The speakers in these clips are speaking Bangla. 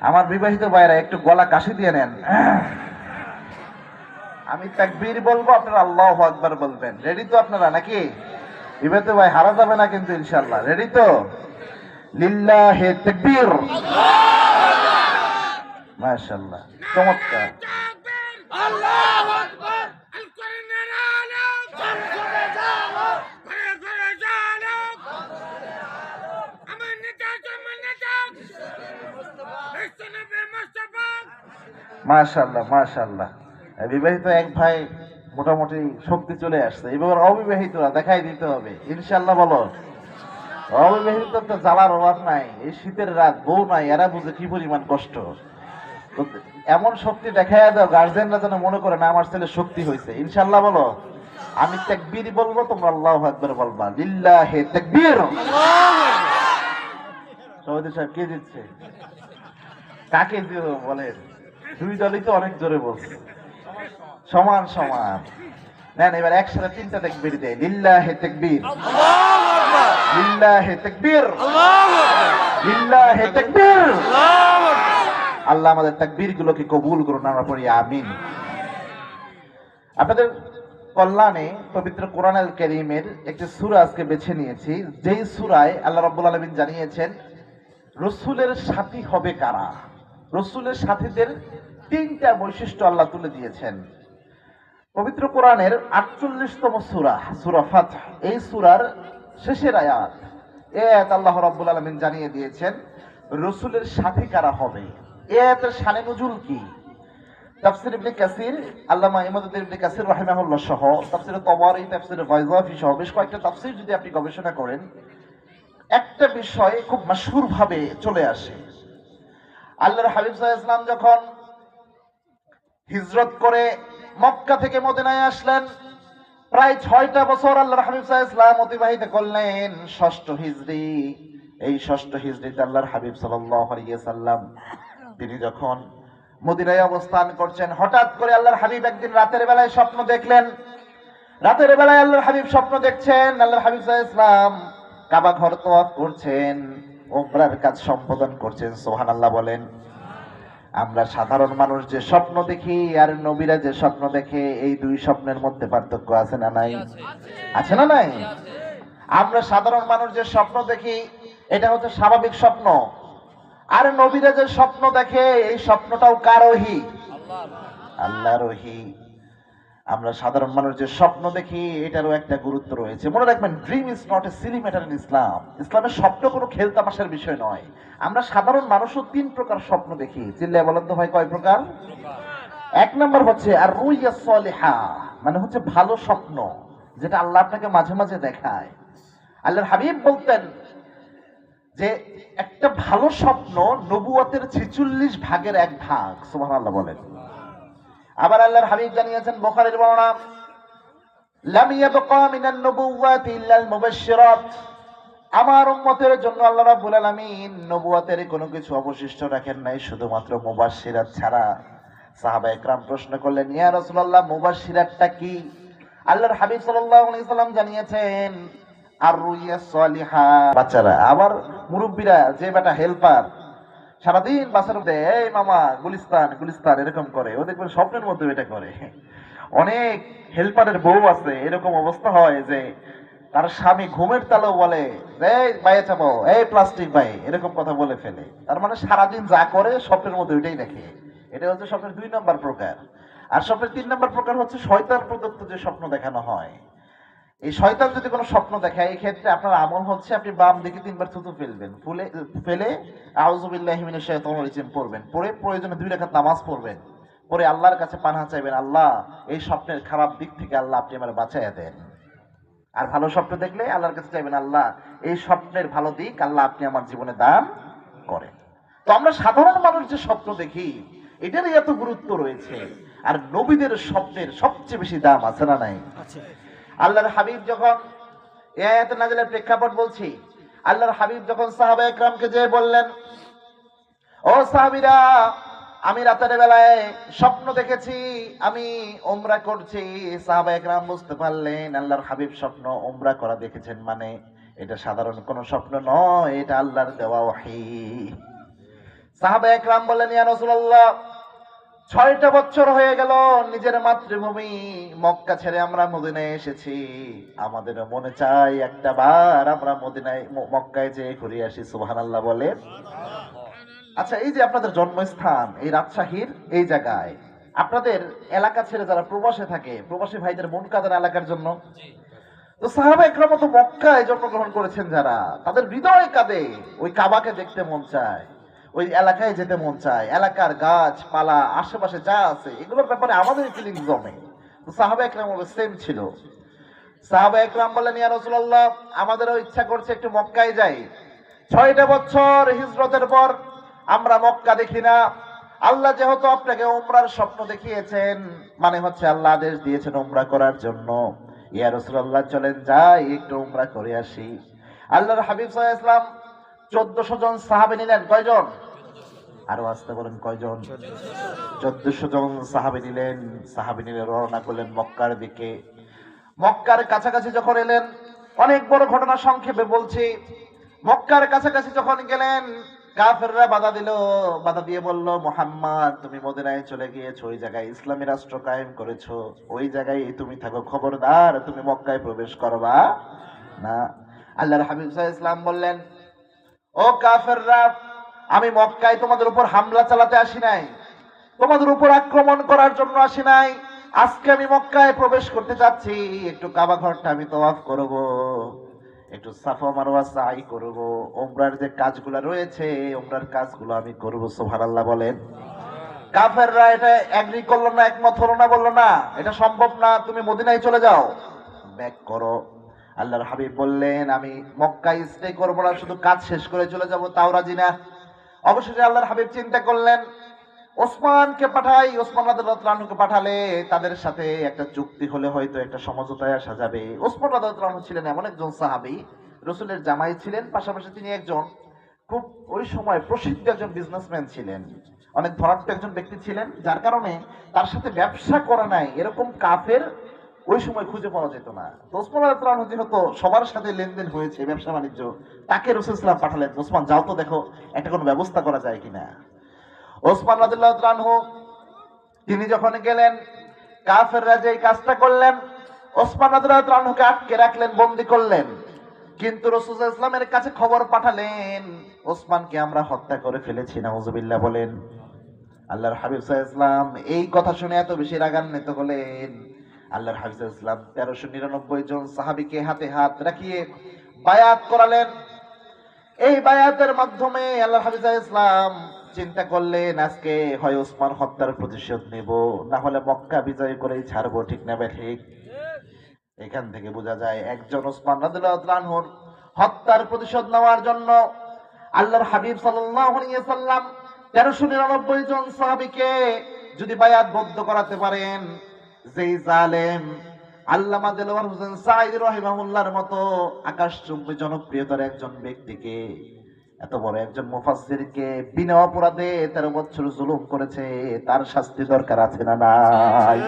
আমার বিবাহিত ভাইরা একটু গলা কাশি দিয়ে নেন। আমি তাকবীর বলব, আপনারা আল্লাহ আকবার বলবেন। রেডি তো আপনারা নাকি? বিবাহিত ভাই হারা যাবে না কিন্তু ইনশাল্লাহ রেডি তো? লিল্লাহে তাকবীর। মাশাআল্লাহ। চমৎকার। মুস্তাফা মাশাআল্লাহ। মাশাআল্লাহ বিবাহিত এক ভাই মোটামুটি শক্তি চলে আসছে। এবার অবিবাহিতরা দেখাই দিতে হবে। ইনশাআল্লাহ বলো। অবিবাহিত তো জ্বালার অভাব নাই এই শীতের রাত বউ নাই এরা বুঝে কি পরিমাণ কষ্ট। এমন শক্তি দেখাই দাও গার্জেনরা যেন মনে করে না আমার ছেলে শক্তি হয়েছে ইনশাল্লাহ বলো। আমি তাকবীর বলব তোমরা আল্লাহু আকবার বলবা। লিল্লাহি তাকবীর। সাহেব কে দিচ্ছে? কাকে বলেন? দুই দলই তো অনেক জোরে বলছে। সমান সমান। নেন, এবার একসাথে তিনটা তাকবীর দেয় লিল্লাহি তাকবীর। লিল্লাহি তাকবীর। লিল্লাহি তাকবীর। আল্লাহ আমাদের তাকবীর গুলোকে কবুল করুন, আমরা পড়ি আমিন। আপনাদের কল্যাণে পবিত্র কোরআন আল করিমের একটি সূরা আজকে বেছে নিয়েছি। যেই সূরায় আল্লাহ রাব্বুল আলামিন জানিয়েছেন, রসুলের সাথী হবে কারা? রসুলের সাথীদের তিনটা বৈশিষ্ট্য আল্লাহ তুলে দিয়েছেন। পবিত্র কোরআনের আটচল্লিশতম সুরা, সূরা ফাত এই সূরার শেষের আয়াত, এ আয়াত আল্লাহ রাব্বুল আলামিন জানিয়ে দিয়েছেন, রসুলের সাথী কারা হবে? এ আয়াতের শানে নজুল কি? তাফসির ইবনে কাসির, আল্লামা ইমাদুদ্দিন ইবনে কাসির রাহিমাহুল্লাহ সহ, তাফসির তবারি তাফসির ফায়জাফি সহ বেশ কয়েকটা তাফসির যদি আপনি গবেষণা করেন, একটা বিষয় খুব মাশহুর ভাবে চলে আসে। আল্লাহর হাবিব ইসলাম যখন হিজরত করে মক্কা থেকে মদিনায় আসলেন, প্রায় ছয়টা বছর আল্লাহর হাবিব ইসলাম অতিবাহিত করলেন। ষষ্ঠ হিজরি, এই ষষ্ঠ হিজরিতে আল্লাহর হাবিব সাল্লাম তিনি যখন মদিনায় অবস্থান করছেন, হঠাৎ করে আল্লাহর হাবিব একদিন রাতের বেলায় স্বপ্ন দেখলেন। রাতের বেলায় আল্লাহর হাবিব স্বপ্ন দেখছেন, আল্লাহর হাবিব ইসলাম কাবা ঘর তোয়াফ করছেন। ওমরার কাজ সম্পাদন করছেন সোহান আল্লাহ বলেন, আমরা সাধারণ মানুষ যে স্বপ্ন দেখি আর নবীরা যে স্বপ্ন দেখে, এই দুই স্বপ্নের মধ্যে পার্থক্য আছে না নাই? আছে না নাই? আমরা সাধারণ মানুষ যে স্বপ্ন দেখি, এটা হচ্ছে স্বাভাবিক স্বপ্ন। আর নবীরা যে স্বপ্ন দেখে, এই স্বপ্নটাও কারোহী। আল্লাহ আমরা সাধারণ মানুষ যে স্বপ্ন দেখি, এটারও একটা গুরুত্ব রয়েছে। মনে রাখবেন dream is not a silly matter in Islam ইসলামের স্বপ্ন কোনো খেলতামাশার বিষয় নয়। আমরা সাধারণ মানুষও তিন প্রকার স্বপ্ন দেখি। চিল্লায় বলেন তো কয় প্রকার? এক নম্বর হচ্ছে আর রুইয়া সলিহা মানে হচ্ছে ভালো স্বপ্ন, যেটা আল্লাহ আপনাকে মাঝে মাঝে দেখায়। আল্লাহর হাবিব বলতেন যে, একটা ভালো স্বপ্ন নবুয়াতের ছিচল্লিশ ভাগের এক ভাগ সুবহানাল্লাহ বলেন। আবার আল্লাহর হাবিব জানিয়েছেন বোখারের বর্ণনা, লাম ইয়াবকা মিনান নবুওয়াতি ইল্লাল মুবাশশিরাত আমার উম্মতের জন্য আল্লাহ রাব্বুল আলামিন নবুয়তের কোনো কিছু অবশিষ্ট রাখেন নাই, শুধুমাত্র মুবাশশিরাত ছাড়া। সাহাবা একরাম প্রশ্ন করলেন, ইয়া রাসূলুল্লাহ, মুবাশশিরাতটা কি? আল্লাহর হাবিব সাল্লাল্লাহু আলাইহি সাল্লাম জানিয়েছেন আর রুইয়া সলিহা। বাচ্চারা আবার মুরব্বীরা, যে বেটা হেল্পার সারাদিন বাসার মধ্যে, এই মামা, গুলিস্তান গুলিস্তান, এরকম করে। ও দেখবেন স্বপ্নের মধ্যে এটা করে। অনেক হেল্পারের বউ আছে, এরকম অবস্থা হয় যে তার স্বামী ঘুমের তালেও বলে, এই বাইরে চাপো, এই প্লাস্টিক ভাই, এরকম কথা বলে ফেলে। তার মানে সারাদিন যা করে স্বপ্নের মধ্যে ওইটাই দেখে। এটা হচ্ছে স্বপ্নের দুই নম্বর প্রকার। আর স্বপ্নের তিন নম্বর প্রকার হচ্ছে শয়তান প্রদত্ত যে স্বপ্ন দেখানো হয়। এই শয়তান যদি কোনো স্বপ্ন দেখায়, এই ক্ষেত্রে আপনার আমল হচ্ছে আপনি বাম দিকে তিনবার থুতু ফেলবেন। ফুলে, ফেলে আউজুবিল্লাহি মিনাশ শাইতানির রাজিম পড়বেন। পড়ে প্রয়োজনে দুই রাকাত নামাজ পড়বেন। পরে আল্লাহর কাছে পানাহা চাইবেন, আল্লাহ, এই স্বপ্নের খারাপ দিক থেকে আল্লাহ আপনি আমার বাঁচাইয়া দেন। আর ভালো স্বপ্ন দেখলে আল্লাহর কাছে চাইবেন, আল্লাহ, এই স্বপ্নের ভালো দিক আল্লাহ আপনি আমার জীবনে দান করেন। তো আমরা সাধারণ মানুষ যে স্বপ্ন দেখি, এটারই এত গুরুত্ব রয়েছে। আর নবীদের স্বপ্নের সবচেয়ে বেশি দাম আছে না নাই? আল্লাহর হাবিব যখন এ আয়াত নাজিলের প্রেক্ষাপট বলছি, আল্লাহর হাবিব যখন সাহাবা একরামকে যে বললেন, ও সাহাবীরা, আমি রাতের বেলায় স্বপ্ন দেখেছি, আমি ওমরা করছি। সাহাবা একরাম বুঝতে পারলেন, আল্লাহর হাবিব স্বপ্ন ওমরা করা দেখেছেন মানে এটা সাধারণ কোনো স্বপ্ন নয়, এটা আল্লাহর দেওয়া ওয়াহি। সাহাবা একরাম বললেন, ইয়া রাসূলুল্লাহ ছয়টা বছর হয়ে গেল নিজের মাতৃভূমি মক্কা ছেড়ে আমরা মদিনায় এসেছি। আমাদের মনে চাই একটা বার আমরা মদিনায় মক্কায় যেয়ে ঘুরে আসি সুহান আল্লাহ বলে। আচ্ছা এই যে আপনাদের জন্মস্থান এই রাজশাহীর এই জায়গায় আপনাদের এলাকা ছেড়ে যারা প্রবাসে থাকে প্রবাসী ভাইদের মন কাঁদান এলাকার জন্য? তো সাহাবা একরাম তো মক্কায় জন্মগ্রহণ করেছেন যারা তাদের হৃদয় কাঁদে ওই কাবাকে দেখতে মন চায়। ওই এলাকায় যেতে মন চায়, এলাকার গাছপালা, আশেপাশে যা আছে, এগুলোর ব্যাপারে আমাদের ফিলিং জমে। সাহাবা একরাম সেম ছিল। সাহাবা একরাম বলেন, ইয়া রাসূলুল্লাহ আমাদেরও ইচ্ছা করছে একটু মক্কায় যাই। ছয়টা বছর হিজরতের পর আমরা মক্কা দেখি না। আল্লাহ যেহেতু আপনাকে উমরার স্বপ্ন দেখিয়েছেন মানে হচ্ছে আল্লাহ আদেশ দিয়েছেন উমরা করার জন্য। ইয়া রাসূলুল্লাহ, চলেন যাই, একটু উমরা করে আসি। আল্লাহর হাবিব আলাইহি ইসলাম চোদ্দশো জন সাহাবে নিলেন। কয়জন? আরও আসতে বলেন, কয়জন? চোদ্দশো জন সাহাবে নিলেন। সাহাবে নিলে রওনা করলেন মক্কার দিকে। মক্কার কাছাকাছি যখন এলেন, অনেক বড় ঘটনা সংক্ষেপে বলছি। মক্কার কাছাকাছি যখন গেলেন, কাফেররা বাধা দিল, বাধা দিয়ে বলল, মোহাম্মদ, তুমি মদিনায় চলে গিয়েছো, ওই জায়গায় ইসলামী রাষ্ট্র কায়েম করেছ। ওই জায়গায় তুমি থাকো, খবরদার, তুমি মক্কায় প্রবেশ করবা। না। আল্লাহর হাবিব সাহেব ইসলাম বললেন ও কাফেররা, আমি মক্কায় তোমাদের উপর হামলা চালাতে আসি নাই। তোমাদের উপর আক্রমণ করার জন্য আসি নাই। আজকে আমি মক্কায় প্রবেশ করতে চাচ্ছি। একটু কাবা ঘরটা আমি তওয়াফ করব, একটু সাফা মারওয়া সাই করব। ওমরার যে কাজগুলো রয়েছে ওমরার কাজগুলো আমি করব, সুবহানাল্লাহ বলেন। কাফেররা এটা এগ্রি করল না, একমত হলো না, বলল না, এটা সম্ভব না, তুমি মদিনায় চলে যাও। ব্যাক করো। আল্লাহর হাবিব বললেন, আমি মক্কায় স্টে করব না, শুধু কাজ শেষ করে চলে যাব, তাও রাজি না। অবশেষে আল্লাহর হাবিব চিন্তা করলেন, ওসমানকে পাঠাই, ওসমান রাদিয়াল্লাহু পাঠালে তাদের সাথে একটা চুক্তি হলে হয়তো একটা সমঝোতায় আসা যাবে। ওসমান রাদিয়াল্লাহু ছিলেন এমন একজন সাহাবী, রসুলের জামাই ছিলেন, পাশাপাশি তিনি একজন খুব ওই সময় প্রসিদ্ধ একজন বিজনেসম্যান ছিলেন। অনেক ধনাঢ্য একজন ব্যক্তি ছিলেন, যার কারণে তার সাথে ব্যবসা করা নাই। এরকম কাফের ওই সময় খুঁজে পাওয়া যেত না। ওসমান রাদিয়াল্লাহু যেহেতু সবার সাথে লেনদেন হয়েছে, ব্যবসা বাণিজ্য, তাকে রসুল ইসলাম পাঠালেন। ওসমান যাও তো দেখো, একটা কোনো ব্যবস্থা করা যায় কিনা। ওসমান তাআলা তিনি যখন গেলেন, কাফেররা যে এই কাজটা করলেন, ওসমান রাদিয়াল্লাহু তাআলাকে আটকে রাখলেন, বন্দি করলেন। কিন্তু রসুল ইসলামের কাছে খবর পাঠালেন, ওসমানকে আমরা হত্যা করে ফেলেছি না নাউজুবিল্লাহ বলেন। আল্লাহর হাবিব আলাইহি ইসলাম এই কথা শুনে এত বেশি রাগান্বিত হলেন। আল্লাহর আলাইহি ইসলাম, তেরোশো নিরানব্বই জন সাহাবিকে হাতে হাত রাখিয়ে বায়াত করালেন। এই বায়াতের মাধ্যমে আল্লাহ হাফিজ ইসলাম চিন্তা করলেন, আজকে হয় ওসমান হত্যার প্রতিশোধ নেব, না হলে মক্কা বিজয় করেই ছাড়বো, ঠিক না ঠিক। এখান থেকে বোঝা যায় একজন ওসমান রাদিয়াল্লাহু হত্যার প্রতিশোধ নেওয়ার জন্য আল্লাহর হাবিব সাল্লাম তেরোশো নিরানব্বই জন সাহাবীকে যদি বায়াত বদ্ধ করাতে পারেন যেই জালেম আল্লামা দেলোয়ার হোসেন সাইদ রহিমাহুল্লাহর মতো আকাশচুম্বী জনপ্রিয়তার একজন ব্যক্তিকে, এত বড় একজন মুফাসসিরকে বিনা অপরাধে তেরো বছর জুলুম করেছে, তার শাস্তি দরকার আছে না নাই?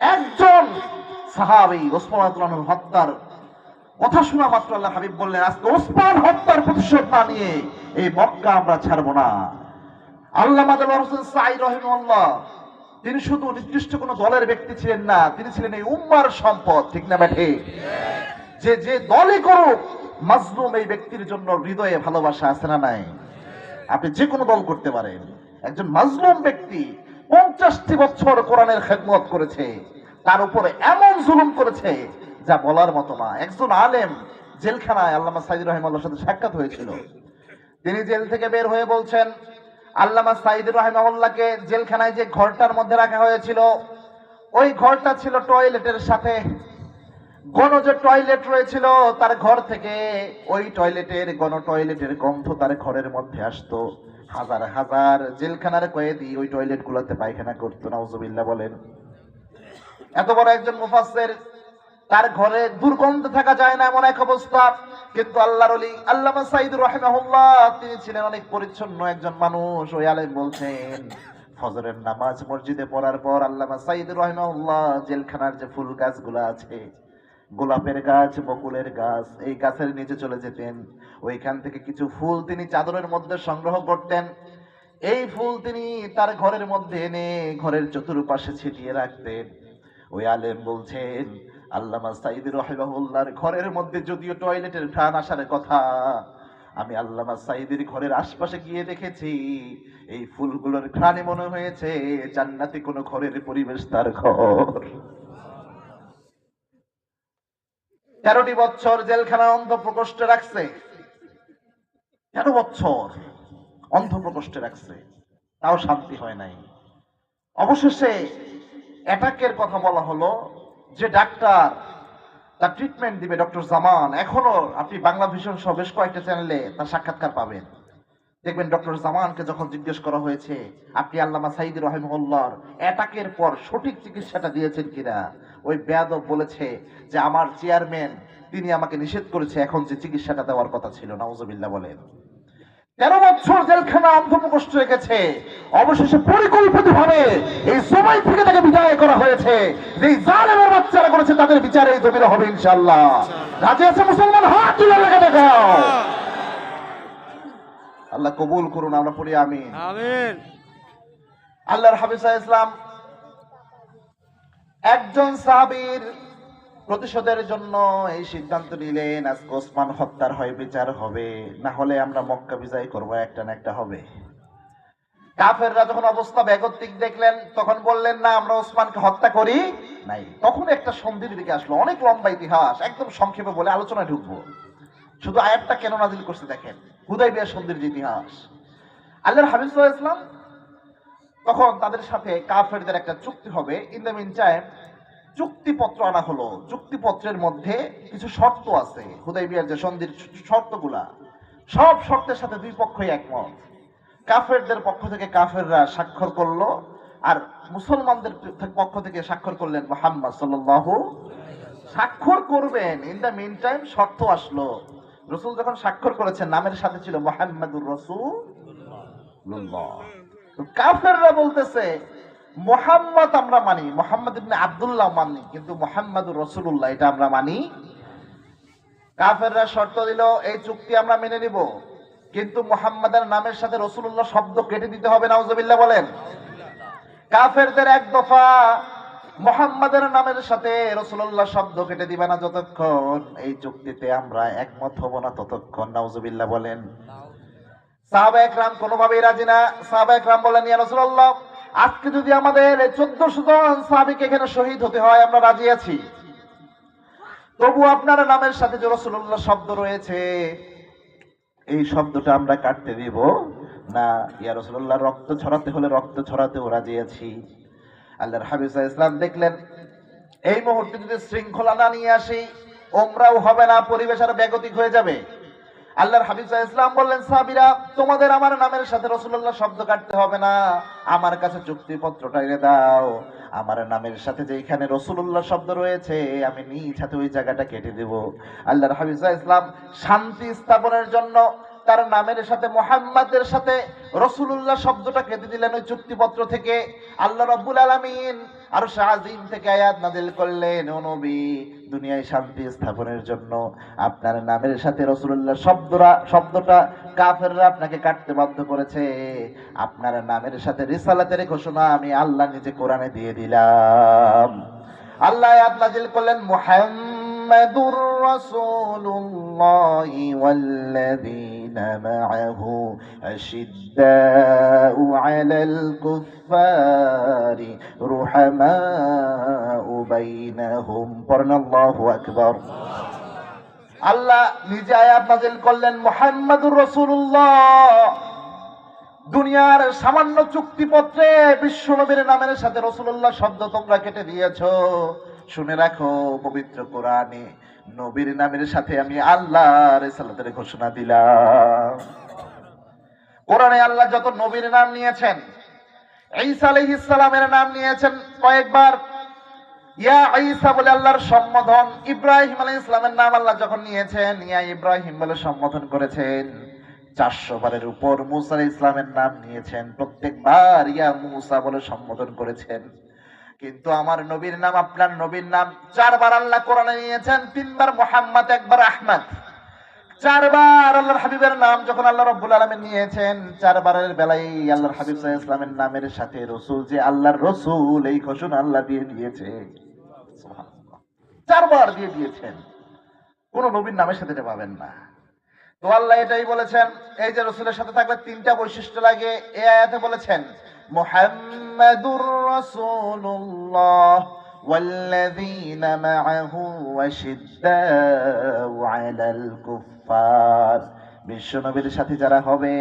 একজন সাহাবী ওসমান রাদিয়াল্লাহু হত্যার কথা শোনা মাত্র আল্লাহ হাবিব বললেন, আজকে ওসমান হত্যার প্রতিশোধ না নিয়ে এই মক্কা আমরা ছাড়বো না। আল্লামা দেলোয়ার হোসেন সাইদ রহিমাহুল্লাহ তিনি শুধু নির্দিষ্ট কোনো দলের ব্যক্তি ছিলেন না, তিনি ছিলেন এই উম্মার সম্পদ, ঠিক না ব্যাঠে? যে যে দলই করুক, মাজলুম এই ব্যক্তির জন্য হৃদয়ে ভালোবাসা আছে না নাই? আপনি যে কোনো দল করতে পারেন। একজন মাজলুম ব্যক্তি পঞ্চাশটি বছর কোরআনের খেদমত করেছে, তার উপরে এমন জুলুম করেছে, যা বলার মতো না। একজন আলেম জেলখানায় আল্লামা সাইদুর রহিমাল্লাহর সাথে সাক্ষাৎ হয়েছিল। তিনি জেল থেকে বের হয়ে বলছেন আল্লামা সাইদুর রহিমাউল্লাহকে জেলখানায় যে ঘরটার মধ্যে রাখা হয়েছিল, ওই ঘরটা ছিল টয়লেটের সাথে। গণ যে টয়লেট রয়েছিল তার ঘর থেকে। ওই টয়লেটের গণ টয়লেটের গন্ধ তার ঘরের মধ্যে আসতো। হাজার হাজার জেলখানার কয়েদি ওই টয়লেট গুলোতে পায়খানা করতো, নাউজুবিল্লাহ বলেন। এত বড় একজন মুফাসসির তার ঘরে দুর্গন্ধ থাকা যায় না এমন এক অবস্থা। কিন্তু আল্লাহর অলি আল্লামা সাইদুর রাহিমাহুল্লাহ, তিনি ছিলেন অনেক পরিচ্ছন্ন একজন মানুষ। ওই আলেম বলছেন, ফজরের নামাজ মসজিদে পড়ার পর আল্লামা সাইদুর রহিমাহুল্লাহ জেলখানার যে ফুল গাছগুলো আছে, গোলাপের গাছ, বকুলের গাছ, এই গাছের নিচে চলে যেতেন। ওইখান থেকে কিছু ফুল তিনি চাদরের মধ্যে সংগ্রহ করতেন। এই ফুল তিনি তার ঘরের মধ্যে এনে ঘরের চতুর্পাশে ছিটিয়ে রাখতেন। ওই আলেম বলছেন আল্লামা সাইদ রহিমাহুল্লাহর ঘরের মধ্যে যদিও টয়লেটের ঘ্রাণ আসার কথা, আমি আল্লামা সাইদের ঘরের আশপাশে গিয়ে দেখেছি, এই ফুলগুলোর ঘ্রাণে মনে হয়েছে জান্নাতি কোনো ঘরের পরিবেশ তার ঘর। তেরোটি বছর জেলখানা অন্ধ প্রকোষ্ঠে রাখছে। তেরো বছর অন্ধ প্রকোষ্ঠে রাখছে। তাও শান্তি হয় নাই। অবশেষে অ্যাটাকের কথা বলা হলো যে ডাক্তার, তার ট্রিটমেন্ট দিবে ডক্টর জামান। এখনও আপনি বাংলা ভিশন সহ বেশ কয়েকটা চ্যানেলে তার সাক্ষাৎকার পাবেন। দেখবেন ডক্টর জামানকে যখন জিজ্ঞেস করা হয়েছে, আপনি আল্লামা সাইদ রহিমউল্লাহর অ্যাটাকের পর সঠিক চিকিৎসাটা দিয়েছেন কিনা? ওই বেয়াদব বলেছে যে, আমার চেয়ারম্যান তিনি আমাকে নিষেধ করেছে এখন যে চিকিৎসাটা দেওয়ার কথা ছিল। নাউজুবিল্লাহ বলেন। তেরো বছর জেলখানা অন্ধপ্রকোষ্ঠ রেখেছে। অবশেষে পরিকল্পিত ভাবে এই সময় থেকে তাকে বিদায় করা হয়েছে। যে জালেমের বাচ্চারা করেছে তাদের বিচারে এই জমিনে হবে ইনশাল্লাহ রাজি আছে মুসলমান? হাত তুলে লেগে দেখাও। আল্লাহ কবুল করুন আমরা পড়ি আমি আল্লাহর হাফিজা ইসলাম একজন সাহাবীর প্রতিশোধের জন্য এই সিদ্ধান্ত নিলেন, আজকে ওসমান হত্যার হয়, বিচার হবে। না হলে আমরা মক্কা বিজয় করব, একটা না একটা হবে। কাফেররা যখন অবস্থা বেগতিক দেখলেন, তখন বললেন, না, আমরা ওসমানকে হত্যা করি নাই। তখন একটা সন্ধির দিকে আসলো, অনেক লম্বা ইতিহাস, একদম সংক্ষেপে বলে আলোচনায় ঢুকবো। শুধু আয়াতটা কেন নাজিল করছে দেখেন, হুদাই বিয়ার সন্ধির যে ইতিহাস। আল্লাহর হাবিজ ইসলাম তখন তাদের সাথে কাফেরদের একটা চুক্তি হবে। ইন দ্য মিন টাইম চুক্তিপত্র আনা হলো। চুক্তিপত্রের মধ্যে কিছু শর্ত আছে। হুদাই বিয়ার যে সন্ধির শর্তগুলা, সব শর্তের সাথে দুই পক্ষই একমত। কাফেরদের পক্ষ থেকে কাফেররা স্বাক্ষর করল আর মুসলমানদের পক্ষ থেকে স্বাক্ষর করলেন মোহাম্মদ সাল্লাল্লাহু স্বাক্ষর করবেন। ইন দ্য মিন টাইম শর্ত আসলো। রসুল যখন স্বাক্ষর করেছেন, নামের সাথে ছিল মোহাম্মদুর রসুল কাফেররা বলতেছে মোহাম্মদ আমরা মানি, মোহাম্মদ ইবনে আব্দুল্লাহ মানি, কিন্তু মোহাম্মদুর রসুল্লাহ এটা আমরা মানি। কাফেররা শর্ত দিল, এই চুক্তি আমরা মেনে নিব। কিন্তু মোহাম্মদের নামের সাথে রসুল্লাহ শব্দ কেটে দিতে হবে, নাউজুবিল্লাহ বলেন। কাফেরদের এক দফা মোহাম্মদের নামের সাথে রসুল্লাহ শব্দ কেটে দিবে না যতক্ষণ এই চুক্তিতে আমরা একমত হব না ততক্ষণ, নাউজুবিল্লাহ বলেন। সাহাবা একরাম কোনোভাবেই রাজি না। সাহাবা একরাম বলেন, ইয়া রাসূলুল্লাহ আজকে যদি আমাদের চোদ্দশো জন সাহাবিকে এখানে শহীদ হতে হয়, আমরা রাজি আছি। তবু আপনার নামের সাথে যে রসুল্লাহ শব্দ রয়েছে, এই শব্দটা আমরা কাটতে দিব। না, ইয়া রসুল্লাহ রক্ত ছড়াতে হলে রক্ত ছড়াতেও রাজি আছি। আল্লাহর হাবিজ ইসলাম দেখলেন, এই মুহূর্তে যদি শৃঙ্খলা না নিয়ে আসি, ওমরাও হবে না, পরিবেশ আর ব্যাগতিক হয়ে যাবে। আল্লাহর হাবিব ইসলাম বললেন সাবিরা তোমাদের আমার নামের সাথে রসুল্লাহ শব্দ কাটতে হবে না। আমার কাছে চুক্তিপত্রটা এনে দাও। আমার নামের সাথে যে এখানে রসুল্লাহ শব্দ রয়েছে, আমি নিজ হাতে ওই জায়গাটা কেটে দেব। আল্লাহর হাবিব ইসলাম শান্তি স্থাপনের জন্য তার নামের সাথে, মোহাম্মদের সাথে রসুল্লাহ শব্দটা কেটে দিলেন ওই চুক্তিপত্র থেকে। আল্লাহ রব্বুল আলামিন আর শাহিম থেকে আয়াত নাজিল করলেন নবী, দুনিয়ায় শান্তি স্থাপনের জন্য আপনার নামের সাথে রসুল্লাহ শব্দরা, শব্দটা কাফেররা আপনাকে কাটতে বাধ্য করেছে। আপনার নামের সাথে রিসালাতের ঘোষণা আমি আল্লাহ নিজে কোরআনে দিয়ে দিলাম। আল্লাহ আয়াত নাজিল করলেন, মুহাম্মাদুর রাসূলুল্লাহ ওয়াল্লাযীনা মা'আহু আশিদ্দাউ আলাল কুফফারি রুহামাউ বাইনাহুম পড়েন আল্লাহু আকবার। আল্লাহ নিজে আয়াত নাজিল করলেন, মুহাম্মাদুর রাসূলুল্লাহ। দুনিয়ার সামান্য চুক্তিপত্রে বিশ্বনবীর নামের সাথে রসুল্লাহ শব্দ তোমরা কেটে দিয়েছ। শুনে রাখো, পবিত্র কোরআনে নবীর নামের সাথে আমি আল্লাহ রেসালাতের ঘোষণা দিলাম। কোরআনে আল্লাহ যত নবীর নাম নিয়েছেন, ঈসা নাম নিয়েছেন কয়েকবার। ইয়া ঈসা বলে আল্লাহর সম্বোধন, ইব্রাহিম নাম আল্লাহ যখন নিয়েছেন, ইয়া ইব্রাহিম বলে সম্বোধন করেছেন। চারশো বারের উপর মুসা ইসলামের নাম নিয়েছেন, প্রত্যেকবার ইয়া মুসা বলে সম্বোধন করেছেন। কিন্তু আমার নবীর নাম, আপনার নবীর নাম চারবার আল্লাহ কোরআনে নিয়েছেন, তিনবার মোহাম্মদ, একবার আহমদ। চারবার আল্লাহর হাবিবের নাম যখন আল্লাহ রব্বুল আলমিন নিয়েছেন, চারবারের বেলায় আল্লাহর হাবিব ইসলামের নামের সাথে রসুল যে আল্লাহর রসুল, এই ঘোষণা আল্লাহ দিয়ে দিয়েছে। চারবার দিয়ে দিয়েছেন। কোন নবীর নামের সাথে এটা পাবেন না। তো আল্লাহ এটাই বলেছেন, এই যে রসুলের সাথে থাকলে তিনটা বৈশিষ্ট্য লাগে। এ আয়াতে বলেছেন মুহাম্মাদুর রাসূলুল্লাহ والذين معه وشداء على الكفار বিশ্বনবীর সাথে যারা হবে